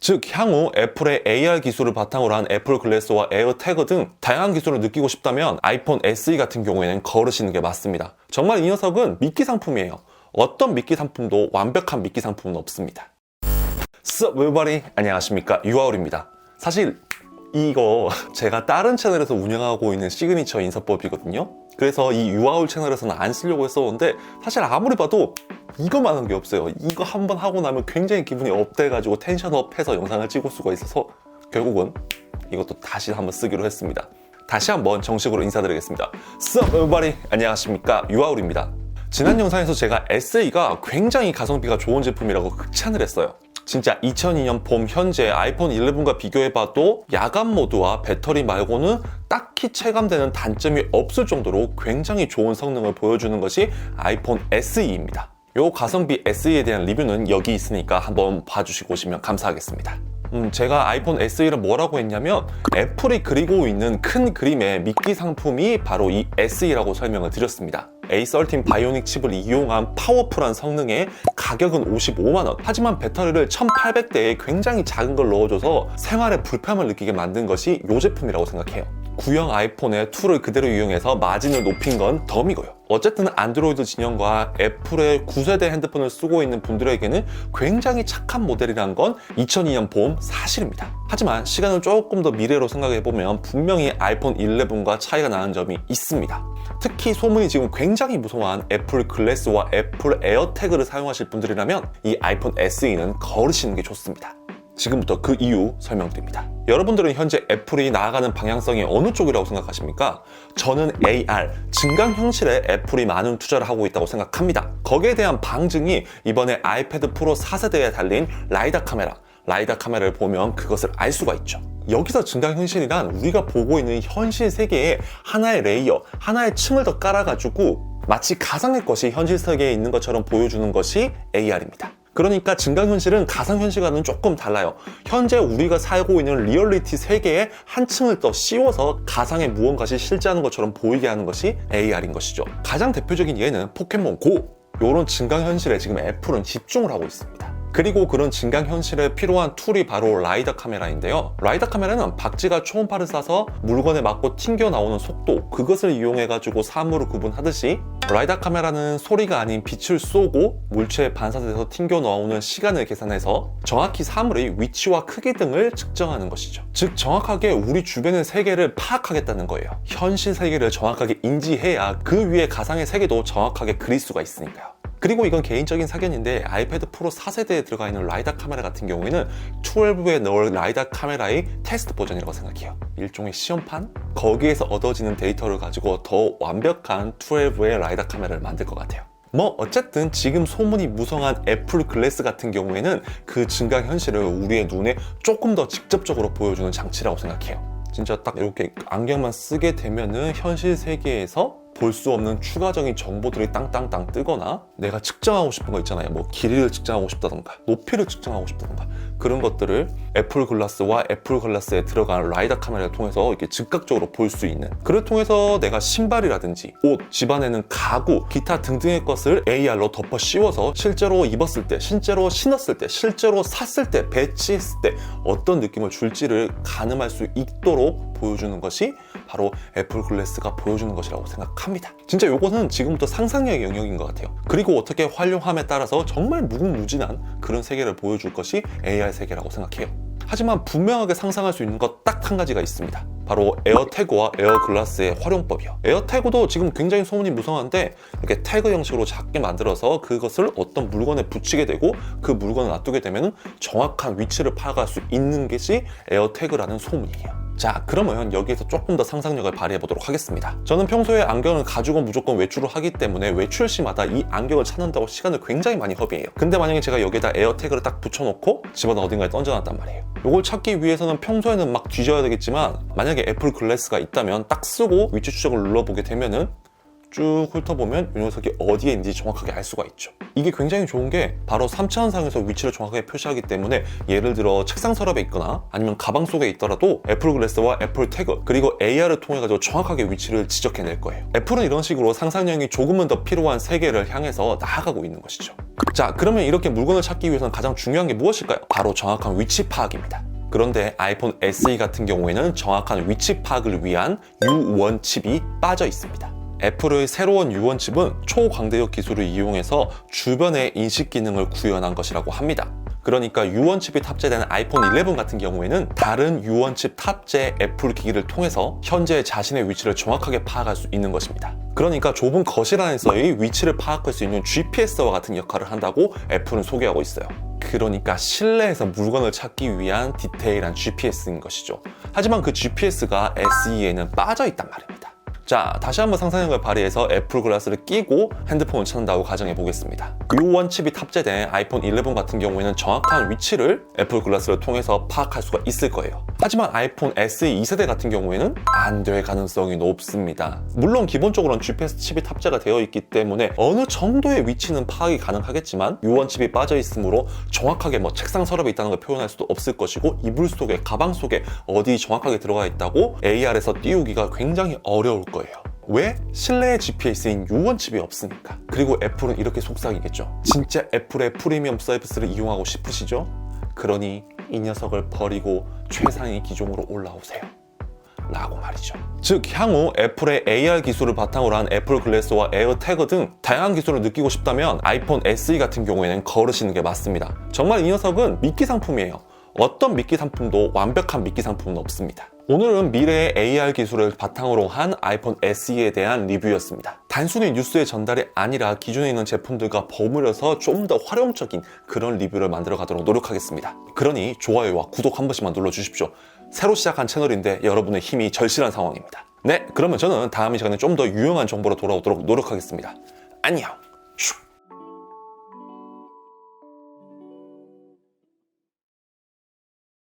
즉 향후 애플의 AR 기술을 바탕으로 한 애플 글래스와 에어 태그 등 다양한 기술을 느끼고 싶다면 아이폰 SE 같은 경우에는 걸으시는 게 맞습니다. 정말 이 녀석은 미끼 상품이에요. 어떤 미끼 상품도 완벽한 미끼 상품은 없습니다. Sup everybody 안녕하십니까 유아울입니다. 사실 이거 제가 다른 채널에서 운영하고 있는 시그니처 인사법이거든요. 그래서 이 유아울 채널에서는 안 쓰려고 했었는데 사실 아무리 봐도 이것만 한 게 없어요. 이거 한 번 하고 나면 굉장히 기분이 업돼가지고 텐션업해서 영상을 찍을 수가 있어서 결국은 이것도 다시 한번 쓰기로 했습니다. 다시 한번 정식으로 인사드리겠습니다. Sup everybody 안녕하십니까 유아울입니다. 지난 영상에서 제가 SE가 굉장히 가성비가 좋은 제품이라고 극찬을 했어요. 진짜 2002년 봄 현재 아이폰 11과 비교해봐도 야간 모드와 배터리 말고는 딱히 체감되는 단점이 없을 정도로 굉장히 좋은 성능을 보여주는 것이 아이폰 SE입니다. 요 가성비 SE에 대한 리뷰는 여기 있으니까 한번 봐주시고 오시면 감사하겠습니다. 음, 제가 아이폰 SE를 뭐라고 했냐면 애플이 그리고 있는 큰 그림의 미끼 상품이 바로 이 SE라고 설명을 드렸습니다. A13 바이오닉 칩을 이용한 파워풀한 성능에 가격은 55만원 하지만 배터리를 1800대에 굉장히 작은 걸 넣어줘서 생활에 불편함을 느끼게 만든 것이 이 제품이라고 생각해요 구형 아이폰의 툴을 그대로 이용해서 마진을 높인 건 덤이고요 어쨌든 안드로이드 진영과 애플의 9세대 핸드폰을 쓰고 있는 분들에게는 굉장히 착한 모델이란 건 2002년 봄 사실입니다 하지만 시간을 조금 더 미래로 생각해보면 분명히 아이폰 11과 차이가 나는 점이 있습니다 특히 소문이 지금 굉장히 무서워한 애플 글래스와 애플 에어태그를 사용하실 분들이라면 이 아이폰 SE는 거르시는 게 좋습니다. 지금부터 그 이유 설명드립니다. 여러분들은 현재 애플이 나아가는 방향성이 어느 쪽이라고 생각하십니까? 저는 AR, 증강 현실에 애플이 많은 투자를 하고 있다고 생각합니다. 거기에 대한 방증이 이번에 아이패드 프로 4세대에 달린 라이다 카메라, 라이다 카메라를 보면 그것을 알 수가 있죠. 여기서 증강현실이란 우리가 보고 있는 현실 세계에 하나의 레이어, 하나의 층을 더 깔아가지고 마치 가상의 것이 현실 세계에 있는 것처럼 보여주는 것이 AR입니다. 그러니까 증강현실은 가상현실과는 조금 달라요. 현재 우리가 살고 있는 리얼리티 세계에 한 층을 더 씌워서 가상의 무언가를 실제하는 것처럼 보이게 하는 것이 AR인 것이죠. 가장 대표적인 예는 포켓몬 고! 이런 증강현실에 지금 애플은 집중을 하고 있습니다. 그리고 그런 증강 현실에 필요한 툴이 바로 라이더 카메라인데요. 라이더 카메라는 박쥐가 초음파를 쏴서 물건에 맞고 튕겨 나오는 속도, 그것을 이용해 가지고 사물을 구분하듯이 라이더 카메라는 소리가 아닌 빛을 쏘고 물체에 반사돼서 튕겨 나오는 시간을 계산해서 정확히 사물의 위치와 크기 등을 측정하는 것이죠. 즉, 정확하게 우리 주변의 세계를 파악하겠다는 거예요. 현실 세계를 정확하게 인지해야 그 위에 가상의 세계도 정확하게 그릴 수가 있으니까요. 그리고 이건 개인적인 사견인데 아이패드 프로 4세대에 들어가 있는 라이다 카메라 같은 경우에는 12에 넣을 라이다 카메라의 테스트 버전이라고 생각해요. 일종의 시험판? 거기에서 얻어지는 데이터를 가지고 더 완벽한 12의 라이다 카메라를 만들 것 같아요. 뭐 어쨌든 지금 소문이 무성한 애플 글래스 같은 경우에는 그 증강 현실을 우리의 눈에 조금 더 직접적으로 보여주는 장치라고 생각해요. 진짜 딱 이렇게 안경만 쓰게 되면은 현실 세계에서 볼 수 없는 추가적인 정보들이 땅땅땅 뜨거나 내가 측정하고 싶은 거 있잖아요. 뭐 길이를 측정하고 싶다던가 높이를 측정하고 싶다던가 그런 것들을 애플 글라스와 애플 글라스에 들어간 라이다 카메라를 통해서 이렇게 즉각적으로 볼 수 있는 그를 통해서 내가 신발이라든지 옷, 집안에는 가구, 기타 등등의 것을 AR로 덮어 씌워서 실제로 입었을 때, 실제로 신었을 때, 실제로 샀을 때, 배치했을 때 어떤 느낌을 줄지를 가늠할 수 있도록 보여주는 것이 바로 애플 글래스가 보여주는 것이라고 생각합니다. 진짜 이거는 지금부터 상상력의 영역인 것 같아요. 그리고 어떻게 활용함에 따라서 정말 무궁무진한 그런 세계를 보여줄 것이 AR 세계라고 생각해요. 하지만 분명하게 상상할 수 있는 것 딱 한 가지가 있습니다. 바로 에어태그와 에어글라스의 활용법이요. 에어태그도 지금 굉장히 소문이 무성한데 이렇게 태그 형식으로 작게 만들어서 그것을 어떤 물건에 붙이게 되고 그 물건을 놔두게 되면 정확한 위치를 파악할 수 있는 것이 에어태그라는 소문이에요. 자 그러면 여기에서 조금 더 상상력을 발휘해 보도록 하겠습니다. 저는 평소에 안경을 가지고 무조건 외출을 하기 때문에 외출 시마다 이 안경을 찾는다고 시간을 굉장히 많이 허비해요. 근데 만약에 제가 여기에다 에어태그를 딱 붙여놓고 집어넣어 어딘가에 던져놨단 말이에요. 이걸 찾기 위해서는 평소에는 막 뒤져야 되겠지만 만약에 애플 글래스가 있다면 딱 쓰고 위치 추적을 눌러보게 되면은 쭉 훑어보면 이 녀석이 어디에 있는지 정확하게 알 수가 있죠. 이게 굉장히 좋은 게 바로 3차원상에서 위치를 정확하게 표시하기 때문에 예를 들어 책상 서랍에 있거나 아니면 가방 속에 있더라도 애플 글래스와 애플 태그 그리고 AR을 통해 가지고 정확하게 위치를 지적해낼 거예요. 애플은 이런 식으로 상상력이 조금은 더 필요한 세계를 향해서 나아가고 있는 것이죠. 자, 그러면 이렇게 물건을 찾기 위해서는 가장 중요한 게 무엇일까요? 바로 정확한 위치 파악입니다. 그런데 아이폰 SE 같은 경우에는 정확한 위치 파악을 위한 U1 칩이 빠져 있습니다. 애플의 새로운 U1 칩은 초광대역 기술을 이용해서 주변의 인식 기능을 구현한 것이라고 합니다. 그러니까 U1 칩이 탑재된 아이폰 11 같은 경우에는 다른 U1 칩 탑재 애플 기기를 통해서 현재 자신의 위치를 정확하게 파악할 수 있는 것입니다. 그러니까 좁은 거실 안에서의 위치를 파악할 수 있는 GPS와 같은 역할을 한다고 애플은 소개하고 있어요. 그러니까 실내에서 물건을 찾기 위한 디테일한 GPS인 것이죠. 하지만 그 GPS가 SE에는 빠져 있단 말입니다. 자, 다시 한번 상상력을 발휘해서 애플 글라스를 끼고 핸드폰을 찾는다고 가정해 보겠습니다. U1 칩이 탑재된 아이폰 11 같은 경우에는 정확한 위치를 애플 글라스를 통해서 파악할 수가 있을 거예요. 하지만 아이폰 SE 2세대 같은 경우에는 안 될 가능성이 높습니다. 물론 기본적으로는 GPS 칩이 탑재가 되어 있기 때문에 어느 정도의 위치는 파악이 가능하겠지만 U1 칩이 빠져 있으므로 정확하게 뭐 책상 서랍에 있다는 걸 표현할 수도 없을 것이고 이불 속에 가방 속에 어디 정확하게 들어가 있다고 AR에서 띄우기가 굉장히 어려울 거예요. 왜? 실내의 GPS인 U1 칩이 없으니까. 그리고 애플은 이렇게 속삭이겠죠. 진짜 애플의 프리미엄 서비스를 이용하고 싶으시죠? 그러니 이 녀석을 버리고 최상위 기종으로 올라오세요. 라고 말이죠. 즉 향후 애플의 AR 기술을 바탕으로 한 애플 글래스와 에어 태그 등 다양한 기술을 느끼고 싶다면 아이폰 SE 같은 경우에는 거르시는 게 맞습니다. 정말 이 녀석은 미끼 상품이에요. 어떤 미끼 상품도 완벽한 미끼 상품은 없습니다. 오늘은 미래의 AR 기술을 바탕으로 한 아이폰 SE에 대한 리뷰였습니다. 단순히 뉴스의 전달이 아니라 기존에 있는 제품들과 버무려서 좀 더 활용적인 그런 리뷰를 만들어 가도록 노력하겠습니다. 그러니 좋아요와 구독 한 번씩만 눌러 주십시오. 새로 시작한 채널인데 여러분의 힘이 절실한 상황입니다. 네, 그러면 저는 다음 이 시간에 좀 더 유용한 정보로 돌아오도록 노력하겠습니다. 안녕!